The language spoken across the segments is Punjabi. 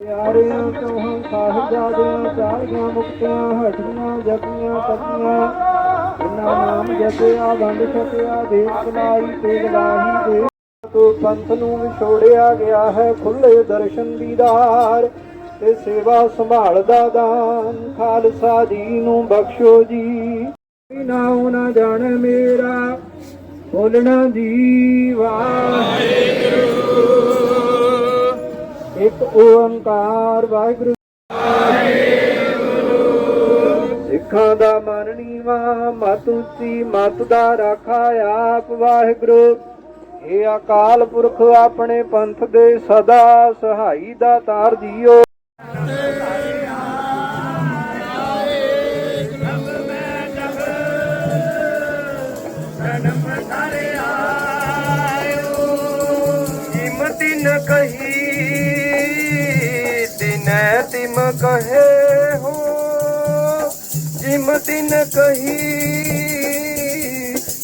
ਪਿਆਰਿਆਂ ਚੌਹਾਂ ਸਾਹਿਬਜ਼ਾਦਿਆਂ ਚਾਲੀਆਂ ਮੁਕਤੀਆਂ ਹਟੀਆਂ ਜਪੀਆਂ, ਤਪੀਆਂ, ਜਿਨ੍ਹਾਂ ਨਾਮ ਜਪਿਆ, ਵੰਡ ਛਕਿਆ, ਦੇਖ ਕਲਾਈ ਤੇ ਗਵਾਹੀ ਦੇ ਤੋ ਪੰਥ ਨੂੰ ਵਿਛੋੜਿਆ ਗਿਆ ਹੈ, ਖੁੱਲੇ ਦਰਸ਼ਨ ਦੀਦਾਰ ਤੇ ਸੇਵਾ ਸੰਭਾਲਦਾ ਦਾਨ। ਖਾਲਸਾ ਜੀ ਨੂੰ ਬਖਸ਼ੋ ਜੀ। ਨਾਉ ਨਾ ਜਾਣ ਮੇਰਾ, ਬੋਲਣਾ ਜੀ ਵਾਹਿਗੁਰੂ। ਓੰਕਾਰ ਵਾਹਿਗੁਰੂ। ਸਿੱਖਾਂ ਦਾ ਮਨ ਨੀਵਾ, ਮਤ ਉੱਚੀ, ਮਤ ਦਾ ਰਾਖਾ ਆਪ ਵਾਹਿਗੁਰੂ। ਇਹ ਅਕਾਲ ਪੁਰਖ ਆਪਣੇ ਪੰਥ ਦੇ ਸਦਾ ਸਹਾਈ ਦਾ ਤਾਰ ਜੀਓ। ਦਿਨੈ ਤਿਮ ਕਹੇ ਹੋ ਕੀਮਤੀ ਨ ਕਹੀ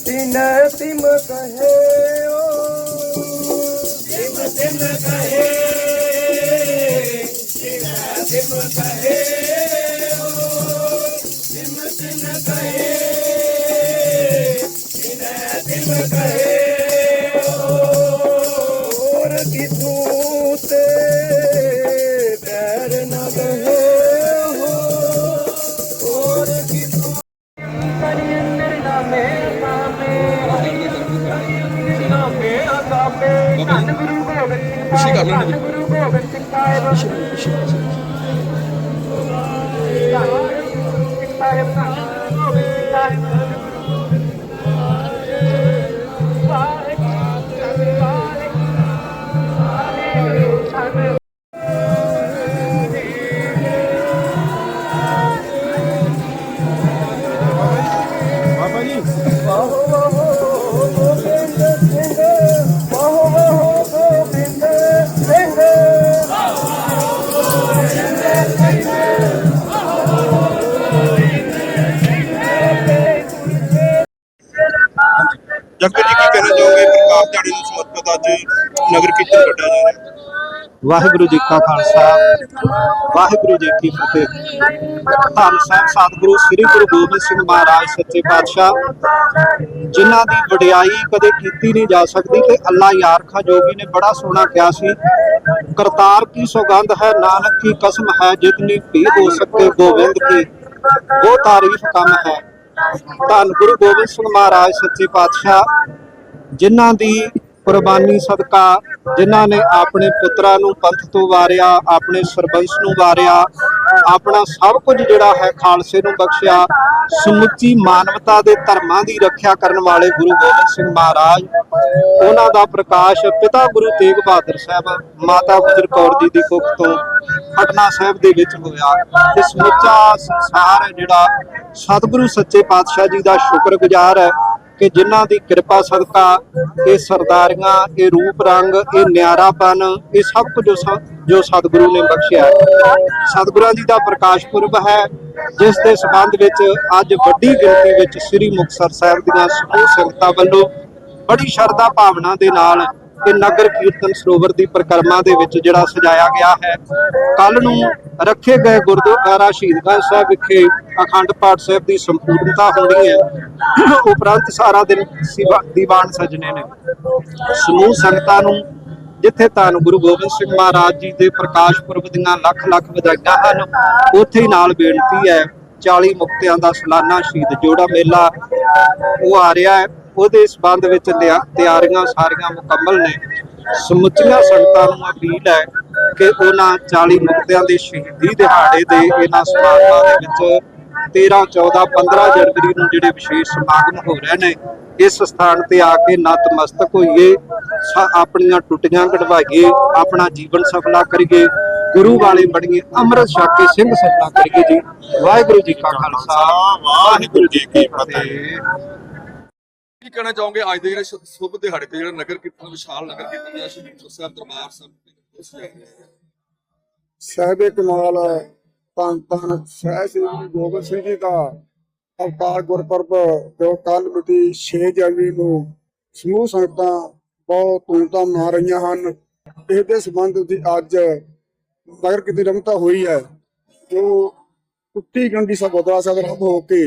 ਦਿਨੈ ਤਿਮ ਕਹੇ ਹੋ। ਕੀਮਤੀ ਨ ਕਹੇ ਦਿਨੈ ਤਿਮ ਕਹੇ ਹੋ। ਕੀਮਤੀ ਨ ਕਹੇ ਦਿਨੈ ਸਿੰਘ ਜਗਤ ਜੀ ਕੀ ਕਹਿਣਾ ਚਾਹੋਗੇ? ਪ੍ਰਕਾਸ਼ ਦਿਹਾੜੇ ਨੂੰ ਸਮਰਪਿਤ ਅੱਜ ਨਗਰ ਕੀਰਤਨ ਕੱਢਿਆ ਜਾ ਰਿਹਾ। ਵਾਹਿਗੁਰੂ ਜੀ ਕਾ ਖਾਲਸਾ, ਵਾਹਿਗੁਰੂ ਜੀ ਕੀ ਫਤਿਹ। ਧੰਨ ਸਾਹਿਬ, ਸਤਿਗੁਰੂ ਸ੍ਰੀ ਗੁਰੂ ਗੋਬਿੰਦ ਸਿੰਘ ਮਹਾਰਾਜ, ਸੱਚੇ ਪਾਤਸ਼ਾਹ, ਜਿਨ੍ਹਾਂ ਦੀ ਵਡਿਆਈ ਕਦੇ ਕੀਤੀ ਨਹੀਂ ਜਾ ਸਕਦੀ ਤੇ ਅੱਲਾ ਯਾਰ ਖਾਂ ਜੋਗੀ ਨੇ, ਬੜਾ ਸੋਹਣਾ ਕਿਹਾ ਸੀ, ਕਰਤਾਰ ਕੀ ਸੌਗੰਧ ਹੈ, ਨਾਨਕ ਕੀ ਕਸਮ ਹੈ, ਜਿਤਨੀ ਭੀ ਹੋ ਸਕੇ ਗੋਬਿੰਦ ਕੀ, ਉਹ ਤਾਰੀਫ ਕੰਮ ਹੈ। ਧੰਨ ਗੁਰੂ ਗੋਬਿੰਦ ਸਿੰਘ ਮਹਾਰਾਜ, ਸੱਚੇ ਪਾਤਸ਼ਾਹ, ਜਿਨ੍ਹਾਂ ਦੀ ਕੁਰਬਾਨੀ ਸਦਕਾ ਜਿਨ੍ਹਾਂ ਨੇ ਆਪਣੇ ਪੁੱਤਰਾਂ ਨੂੰ ਪੰਥ ਤੋਂ ਵਾਰਿਆ, ਆਪਣੇ ਸਰਬੰਸ ਨੂੰ ਵਾਰਿਆ, ਆਪਣਾ ਸਭ ਕੁਝ ਜਿਹੜਾ ਹੈ ਖਾਲਸੇ ਨੂੰ ਬਖਸ਼ਿਆ, ਸਮੁੱਚੀ ਮਾਨਵਤਾ ਦੇ ਧਰਮਾਂ ਦੀ ਰੱਖਿਆ ਕਰਨ ਵਾਲੇ ਗੁਰੂ ਗੋਬਿੰਦ ਸਿੰਘ ਮਹਾਰਾਜ, ਉਹਨਾਂ ਦਾ ਪ੍ਰਕਾਸ਼ ਪਿਤਾ ਗੁਰੂ ਤੇਗ ਬਹਾਦਰ ਸਾਹਿਬ, ਮਾਤਾ ਗੁਜਰ ਕੌਰ ਜੀ ਦੀ ਕੁੱਖ ਤੋਂ ਪਟਨਾ ਸਾਹਿਬ ਦੇ ਵਿੱਚ ਹੋਇਆ ਤੇ ਸਮੁੱਚਾ ਸੰਸਾਰ ਹੈ ਜਿਹੜਾ ਸਤਿਗੁਰੂ ਸੱਚੇ ਪਾਤਸ਼ਾਹ ਜੀ ਦਾ ਸ਼ੁਕਰਗੁਜ਼ਾਰ ਹੈ ਕਿ ਜਿਨ੍ਹਾਂ ਦੀ ਕਿਰਪਾ ਸਦਕਾ ਇਹ ਸਰਦਾਰੀਆਂ, ਇਹ ਰੂਪ ਰੰਗ, ਇਹ ਨਿਆਰਾਪਨ, ਇਹ ਸਭ ਕੁਝ ਜੋ ਸਤਿਗੁਰੂ ਨੇ ਬਖਸ਼ਿਆ ਸਤਿਗੁਰਾਂ ਜੀ ਦਾ ਪ੍ਰਕਾਸ਼ ਪੁਰਬ ਹੈ, ਜਿਸ ਦੇ ਸਬੰਧ ਵਿੱਚ ਅੱਜ ਵੱਡੀ ਗਿਣਤੀ ਵਿੱਚ ਸ੍ਰੀ ਮੁਕਤਸਰ ਸਾਹਿਬ ਦੀਆਂ ਸਮੂਹ ਸੰਗਤਾਂ ਵੱਲੋਂ ਬੜੀ ਸ਼ਰਧਾ ਭਾਵਨਾ ਦੇ ਨਾਲ ਤੇ ਨਗਰ ਕੀਰਤਨ ਸਰੋਵਰ ਦੀ ਪਰਿਕਰਮਾ ਦੇ ਵਿੱਚ ਜਿਹੜਾ ਸਜਾਇਆ ਗਿਆ ਹੈ। ਕੱਲ ਨੂੰ ਰੱਖੇ ਗਏ ਗੁਰਦੁਆਰਾ ਸ਼ਹੀਦਗੰਜ ਸਾਹਿਬ ਵਿਖੇ ਅਖੰਡ ਪਾਠ ਸਾਹਿਬ ਦੀ ਸੰਪੂਰਨਤਾ ਹੋਣੀ ਹੈ। ਉਪਰੰਤ ਸਾਰਾ ਦਿਨ ਦੀਵਾਨ ਸਜਣੇ ਨੇ। ਸਮੂਹ ਸੰਗਤਾਂ ਨੂੰ ਜਿੱਥੇ ਧੰਨ ਗੁਰੂ ਗੋਬਿੰਦ ਸਿੰਘ ਮਹਾਰਾਜ ਜੀ ਦੇ ਪ੍ਰਕਾਸ਼ ਪੁਰਬ ਦੀਆਂ ਲੱਖ ਲੱਖ ਵਧਾਈਆਂ ਹਨ, ਉੱਥੇ ਹੀ ਨਾਲ ਬੇਨਤੀ ਹੈ 40 ਮੁਕਤਿਆਂ ਦਾ ਸਾਲਾਨਾ ਸ਼ਹੀਦ ਜੋੜਾ ਮੇਲਾ ਉਹ ਆ ਰਿਹਾ ਹੈ। ਉਹਦੇ ਸਬੰਧ ਵਿੱਚ ਤਿਆਰੀਆਂ ਸਾਰੀਆਂ ਮੁਕੰਮਲ ਨੇ। ਸਮੁੱਚੀਆਂ ਸੰਗਤਾਂ ਨੂੰ ਅਪੀਲ ਹੈ ਕਿ ਉਹਨਾਂ 40 ਮੁਕਤਿਆਂ ਦੇ ਸ਼ਹੀਦੀ ਦਿਹਾੜੇ ਦੇ ਇਹਨਾਂ ਸਮਾਗਮਾਂ ਦੇ ਵਿੱਚ 13 14 15 ਜਨਵਰੀ ਨੂੰ ਜਿਹੜੇ ਵਿਸ਼ੇਸ਼ ਸਮਾਗਮ ਹੋ ਰਹੇ ਨੇ, ਇਸ ਸਥਾਨ ਤੇ ਆ ਕੇ ਨਤਮਸਤਕ ਹੋਈਏ ਆਪਣੀਆਂ ਟੁੱਟੀਆਂ ਕਢਵਾਈਏ, ਆਪਣਾ ਜੀਵਨ ਸਫਲਾ ਕਰੀਏ, ਗੁਰੂ ਵਾਲੇ ਬਣੀਏ, ਅੰਮ੍ਰਿਤ ਛਕ ਕੇ ਸਿੰਘ ਸਫਲਾ ਕਰੀਏ ਜੀ। ਵਾਹਿਗੁਰੂ ਜੀ ਕਾ ਖਾਲਸਾ, ਵਾਹਿਗੁਰੂ ਜੀ ਕੀ ਫਤਿਹ। ਕੀ ਕਹਿਣਾ ਚਾਹੋਗੇ? ਅੱਜ ਦੇ ਜਿਹੜੇ ਸ਼ੁਭ ਦਿਹਾੜੇ ਤੇ ਜਿਹੜਾ ਨਗਰ ਕੀਰਤਨ, ਵਿਸ਼ਾਲ ਨਗਰ ਕੀਰਤਨ ਦਾ ਸ਼੍ਰੀ ਮੁਕਤਸਰ ਸਾਹਿਬ ਦਰਬਾਰ ਸਾਹਿਬ ਸਾਹਿਬੇ ਕਮਾਲ ਧੰਨ ਧੰਨ ਸਹਿ ਸ੍ਰੀ ਗੁਰੂ ਗੋਬਿੰਦ ਸਿੰਘ ਜੀ ਦਾ ਅਵਤਾਰ ਗੁਰਪੁਰਬ, ਜੋ ਕੱਲ ਮਿਤੀ 6 ਜਨਵਰੀ ਨੂੰ ਸਮੂਹ ਸੰਗਤਾਂ ਬਹੁਤ ਧੂਮਧਾਮ ਮਨਾ ਰਹੀਆਂ ਹਨ। ਇਸ ਦੇ ਸੰਬੰਧ ਵਿੱਚ ਅੱਜ ਨਗਰ ਕੀਰਤਨ ਰਮਤਾ ਹੋਈ ਹੈ, ਜੋ ਟੁੱਟੀ ਗੰਢੀ ਸਾਹਿਬ ਗੁਰਦੁਆਰਾ ਸਾਹਿਬ ਰੱਬ ਹੋ ਕੇ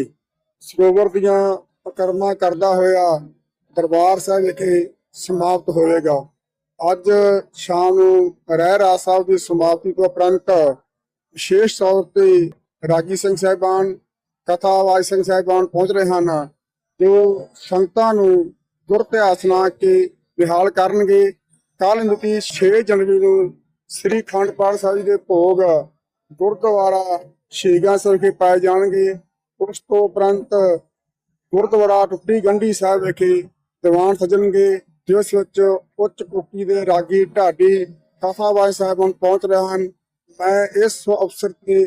ਸਰੋਵਰ ਦੀਆਂ ਪਕਰਮਾ ਕਰਦਾ ਹੋਇਆ ਦਰਬਾਰ ਸਾਹਿਬ ਵਿਖੇ ਸਮਾਪਤ ਹੋਵੇਗਾ। ਅੱਜ ਸ਼ਾਮ ਨੂੰ ਰਹਿ ਰਾਸ ਸਾਹਿਬ ਦੀ ਸਮਾਪਤੀ ਤੋਂ ਉਪਰੰਤ ਵਿਸ਼ੇਸ਼ ਤੌਰ ਤੇ ਰਾਗੀ ਸਿੰਘ ਸਾਹਿਬਾਨ ਕਥਾਵਾਜ ਸਿੰਘ ਸਾਹਿਬਾਨ ਪਹੁੰਚ ਰਹੇ ਹਨ, ਜੋ ਸੰਗਤਾਂ ਨੂੰ ਗੁਰ ਇਤਿਹਾਸ ਕੇ ਵਿਹਾਲ ਕਰਨਗੇ। ਕੱਲ ਮਿਤੀ 6 ਜਨਵਰੀ ਨੂੰ ਸ੍ਰੀ ਖੰਡ ਪਾਠ ਸਾਹਿਬ ਜੀ ਦੇ ਭੋਗ ਗੁਰਦੁਆਰਾ ਸ਼ੀਗਾ ਸਾਹਿਬ ਵਿਖੇ ਪਾਏ ਜਾਣਗੇ। ਉਸ ਤੋਂ ਉਪਰੰਤ ਗੁਰਦੁਆਰਾ ਟੁੱਟੀ ਗੰਢੀ ਸਾਹਿਬ ਵਿਖੇ ਦੀਵਾਨ ਸਜਣਗੇ ਜਿਸ ਵਿੱਚ ਉੱਚ ਕੋਟੀ ਦੇ ਰਾਗੀ ਢਾਡੀ ਕਥਾਵਾਜ ਸਾਹਿਬਾਨ ਪਹੁੰਚ ਰਹੇ ਹਨ। ਮੈਂ ਇਸ ਅਵਸਰ ਤੇ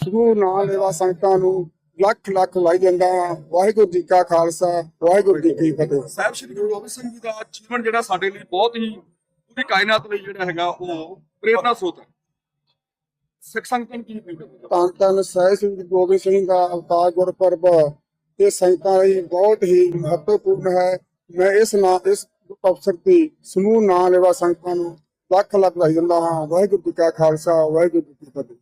ਸਮੂਹ ਨਾਲ ਲੈਵਾ ਸੰਗਤਾਂ ਨੂੰ ਲੱਖ ਲੱਖ ਲਾਈ ਹਾਂ। ਵਾਹਿਗੁਰੂ ਜੀ ਕਾ ਖਾਲਸਾ ਵਾਹਿਗੁਰੂ ਜੀ ਕੀ ਫਤਿਹ। ਸਾਹਿਬ ਸ਼੍ਰੀ ਗੁਰੂ ਗੋਬਿੰਦ ਸਿੰਘ ਜੀ ਦਾ ਜੀਵਨ ਜਿਹੜਾ ਸਾਡੇ ਲਈ ਬਹੁਤ ਹੀ ਪੂਰੀ ਕਾਇਨਾਤ ਲਈ ਜਿਹੜਾ ਹੈਗਾ ਉਹ ਪ੍ਰੇਰਨਾ ਸਰੋਤ ਹੈ। ਸਿੱਖ ਸੰਗਤਾਂ ਕੀ ਅਪੀਲ ਕਰੋਗੇ? ਧੰਨ ਧੰਨ ਸਹਿ ਸ੍ਰੀ ਗੁਰੂ ਗੋਬਿੰਦ ਸਿੰਘ ਦਾ ਅਵਤਾਰ ਗੁਰਪੁਰਬ। ਇਹ ਸੰਗਤਾਂ ਲਈ ਬਹੁਤ ਹੀ ਮਹੱਤਵਪੂਰਨ ਹੈ। ਮੈਂ ਇਸ ਨਾਂ ਇਸ ਅਵਸਰ ਤੇ ਸਮੂਹ ਨਾਂ ਲੈਵਾ ਸੰਗਤਾਂ ਨੂੰ ਲੱਖ ਲੱਖ ਲਾਈ ਦਿੰਦਾ ਹਾਂ। ਵਾਹਿਗੁਰੂ ਜੀ ਕਾ ਖਾਲਸਾ, ਵਾਹਿਗੁਰੂ ਜੀ ਕੀ ਫਤਿਹ।